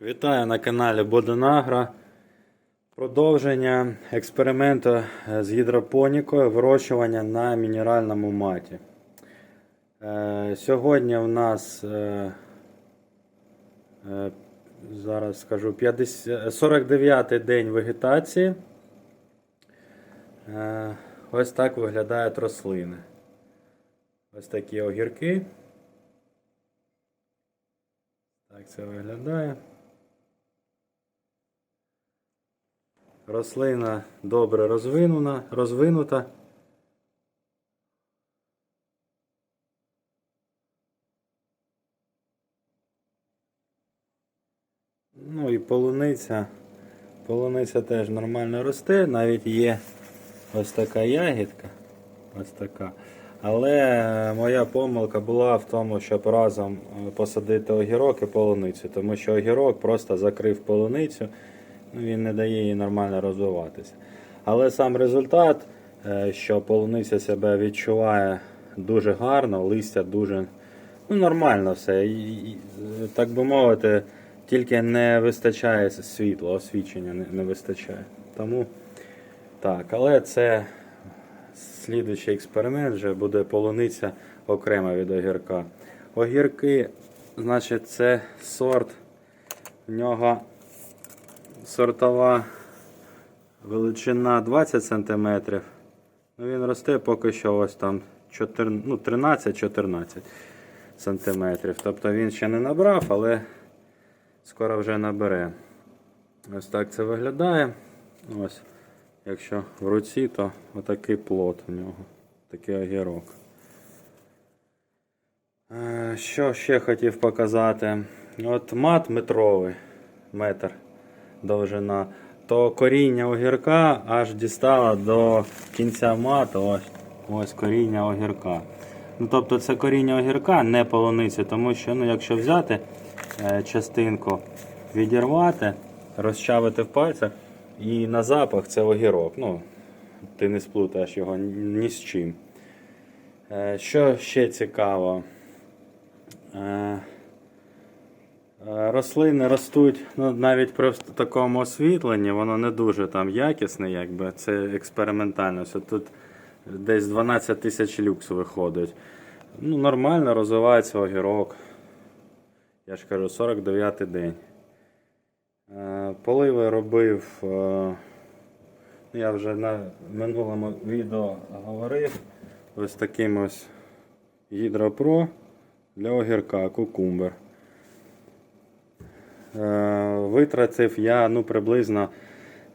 Вітаю на каналі Боденагро. Продовження експерименту е, з гідропонікою вирощування на мінеральному маті. Е, Сьогодні у нас е, зараз скажу 50, 49 день вегетації. Ось так виглядають рослини. Ось такі огірки. Так це виглядає. Рослина добре розвинена, розвинута. Ну і полуниця. Полуниця теж нормально росте, навіть є ось така ягідка. Ось така. Але моя помилка була в тому, щоб разом е, посадити огірок і полуницю, тому що огірок просто закрив полуницю, він не дає їй нормально розвиватися. Але сам результат, е, що полуниця себе відчуває дуже гарно, листя дуже ну, нормально все. І, так би мовити, тільки не вистачає світла, освічення не, не вистачає. Тому так, але це слідуючий експеримент вже буде полуниця окремо від огірка. Огірки, значить, це сорт. В нього сортова величина 20 см. Ну, він росте поки що ось там 14, ну, 13-14 см. Тобто він ще не набрав, але скоро вже набере. Ось так це виглядає. Ось. Якщо в руці, то отакий плод у нього, такий огірок. Е, Що ще хотів показати? От мат метровий, метр довжина, то коріння огірка аж дістало до кінця мату. Ось, ось коріння огірка. Ну, тобто це коріння огірка, не полуниці, тому що ну, якщо взяти е, частинку, відірвати, розчавити в пальцях, і на запах це огірок. Ну, ти не сплутаєш його ні з чим. Е, Що ще цікаво? Е, Рослини ростуть ну, навіть при такому освітленні, воно не дуже там якісне, якби це експериментально. Все тут десь 12 тисяч люкс виходить. Ну, Нормально розвивається огірок. Я ж кажу, 49 день. Е, Поливи робив, е, я вже на минулому відео говорив, ось таким ось гідропро для огірка, кукумбер. Е, Витратив я ну, приблизно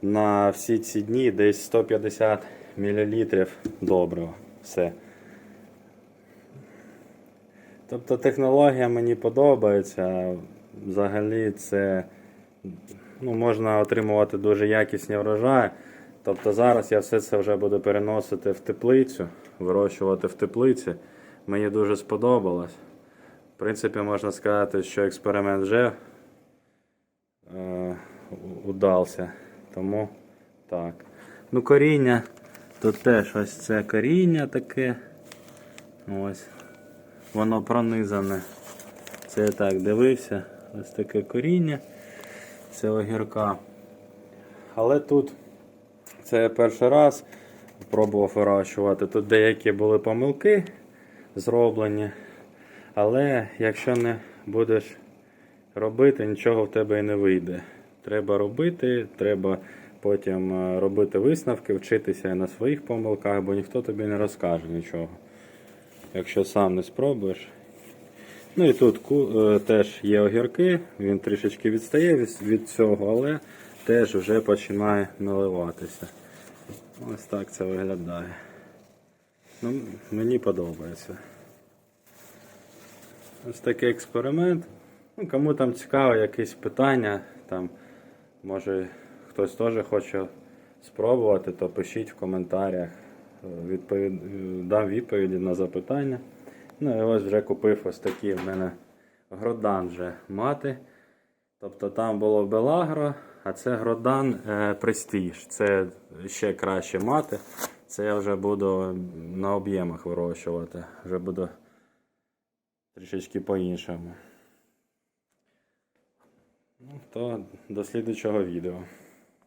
на всі ці дні десь 150 мл добрива. Все. Тобто технологія мені подобається. Взагалі це ну, можна отримувати дуже якісні врожаї. Тобто зараз я все це вже буду переносити в теплицю, вирощувати в теплиці. Мені дуже сподобалось. В принципі, можна сказати, що експеримент вже е, удався. Тому так. Ну, коріння. Тут теж ось це коріння таке. Ось. Воно пронизане. Це я так дивився. Ось таке коріння. Це огірка. Але тут це я перший раз пробував вирощувати. Тут деякі були помилки зроблені. Але якщо не будеш робити, нічого в тебе і не вийде. Треба робити, треба потім е, робити висновки, вчитися на своїх помилках, бо ніхто тобі не розкаже нічого. Якщо сам не спробуєш. Ну і тут е, теж є огірки, він трішечки відстає від, від цього, але теж вже починає наливатися. Ось так це виглядає. Ну, мені подобається. Ось такий експеримент. Ну, кому там цікаво якісь питання, там, може хтось теж хоче спробувати, то пишіть в коментарях. Е, Відповід... е, Дам відповіді на запитання. Ну і ось вже купив ось такі в мене гродан вже мати. Тобто там було Белагро, а це гродан е, Престіж. Це ще краще мати. Це я вже буду на об'ємах вирощувати. Вже буду трішечки по-іншому. Ну, то до слідучого відео.